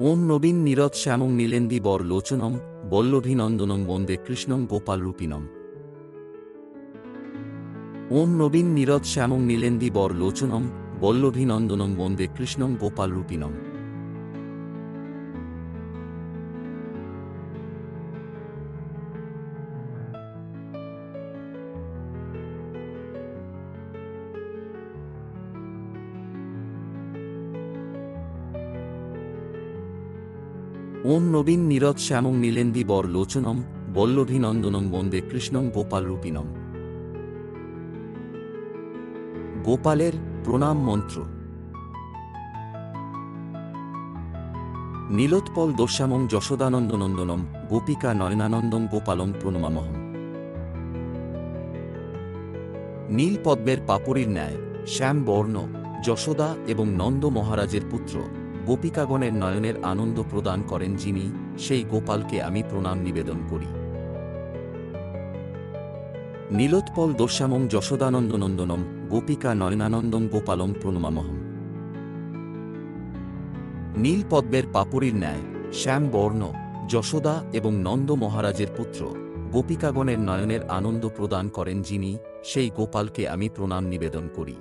ওম নবীন নীরদ শ্যামং নীলেন্দি বর লোচনম, বল্লভীনন্দনম বন্দে কৃষ্ণং গোপাল রূপিনম। ওম নবীন নীরদ শ্যামং নীলেন্দি বর লোচনম, বল্লভীনন্দনম বন্দে কৃষ্ণং গোপাল রূপিণম ওম নবীন নীরদ শ্যামং নীলেন্দি বর লোচনম, বল্লভীনন্দনম বন্দে কৃষ্ণং গোপাল রূপিনম। গোপালের প্রণাম মন্ত্র। নীলোৎপল দোষ্যামং যশোদানন্দনন্দনম, গোপিকা নয়নানন্দম গোপালং প্রণমামহম। নীল পদ্মের পাপড়ির ন্যায় শ্যাম বর্ণ যশোদা এবং নন্দ মহারাজের পুত্র। গোপিকাগণের নয়নের আনন্দ প্রদান করেন যিনি, সেই গোপালকে আমি প্রণাম নিবেদন করি। নীলোৎপল দোষ্যামং যশোদানন্দনন্দনম, গোপিকা নয়নানন্দং গোপালম প্রণমামহম। নীল পদ্মের পাপড়ির ন্যায় শ্যাম বর্ণ যশোদা এবং নন্দ মহারাজের পুত্র, গোপিকাগণের নয়নের আনন্দ প্রদান করেন যিনি, সেই গোপালকে আমি প্রণাম নিবেদন করি।